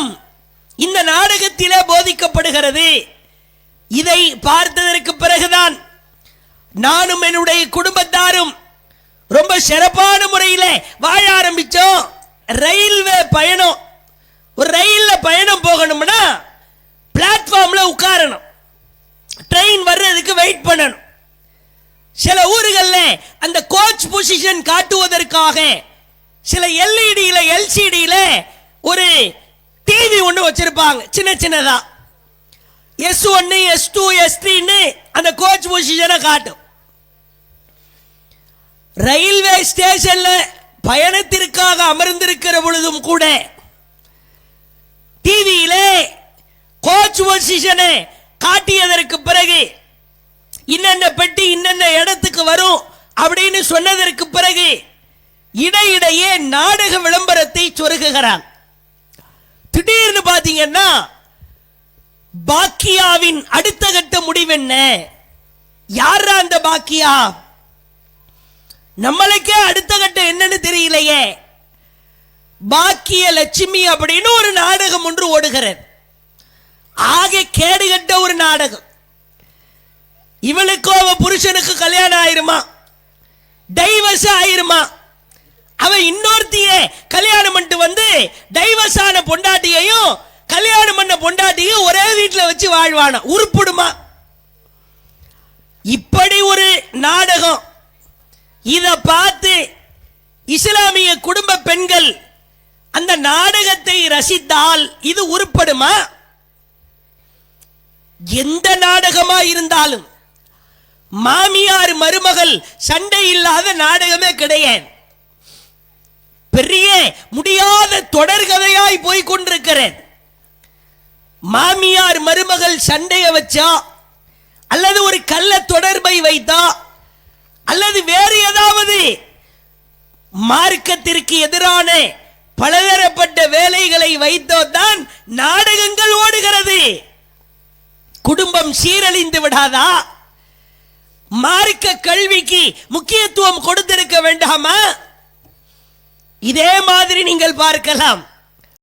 பாடம் இந்த நாடகத்திலே போதிக்கப்படுகிறது. இதை பார்த்ததற்கு பிறகுதான் நானும் என்னுடைய குடும்பத்தாரும் ரொம்ப சிறப்பான முறையில் வாழ ஆரம்பிச்சோம். ரயில்வே பயணம். ஒரு ரயில்ல பயணம் போகணும்னா பிளாட்ஃபார்மில் உட்காரணும். ட்ரெயின் வர்றதுக்கு வெயிட் பண்ணணும். சில ஊர்களில் அந்த கோச் பொசிஷன் காட்டுவதற்காக சில எல்இடியில் எல்சிடியில் ஒரு வச்சிருப்பாங்க. சின்ன சின்னதா. எஸ் ஒன்னு எஸ் டூ எஸ் த்ரீன்னு அந்த கோச் பொசிஷனை காட்டும். ரயில்வே ஸ்டேஷன்ல பயணத்திற்காக அமர்ந்திருக்கிற பொழுதும் கூட டிவியிலே கோச் பொசிஷனை காட்டியதற்கு பிறகு இன்னென்ன பெட்டி இன்னென்ன இடத்துக்கு வரும் அப்படின்னு சொன்னதற்கு பிறகு இடையிடையே நாடக விளம்பரத்தை சொருகுகிறான். திடீர்னு பண்ணாதீங்கன்னா பாக்கியாவின் அடுத்த கட்ட முடிவென்ன யாரா அந்த பாக்கியா? நம்மளுக்கே அடுத்த கட்டம் என்னன்னு தெரியலையே. பாக்கிய லட்சுமி அப்படின்னு ஒரு நாடகம் ஒன்று ஓடுகிறது. ஆக கேடுகட்ட ஒரு நாடகம். இவளுக்கோ அவ புருஷனுக்கு கல்யாணம் ஆயிருமா? டைவர்ஸ் ஆயிருமா? அவன் இன்னொருத்திய கல்யாணம் பண்ணிட்டு வந்து டைவர்ஸ் ஆன பொண்டாட்டியையும் பொண்டாட்டிக்கு பொண்டாட்டியும் ஒரே வீட்டில் வச்சு வாழ்வானா? உருப்படுமா? இப்படி ஒரு நாடகம். இதை பார்த்து இஸ்லாமிய குடும்ப பெண்கள் அந்த நாடகத்தை ரசித்தால் இது உருப்படுமா? எந்த நாடகமா இருந்தாலும் மாமியார் மருமகள் சண்டை இல்லாத நாடகமே கிடையாது. பெரிய முடியாத தொடர்கதையாய் போய் கொண்டிருக்கிறேன் மாமியார் மருமகள் சண்டையை வச்சா அல்லது ஒரு கள்ள தொடர்பை வைத்தா அல்லது வேறு ஏதாவது மார்க்கத்திற்கு எதிரான பலதரப்பட்ட வேலைகளை வைத்தோ தான் நாடகங்கள் ஓடுகிறது. குடும்பம் சீரழிந்து விடாதா? மார்க்க கல்விக்கு முக்கியத்துவம் கொடுத்திருக்க வேண்டாமா? இதே மாதிரி நீங்கள் பார்க்கலாம்.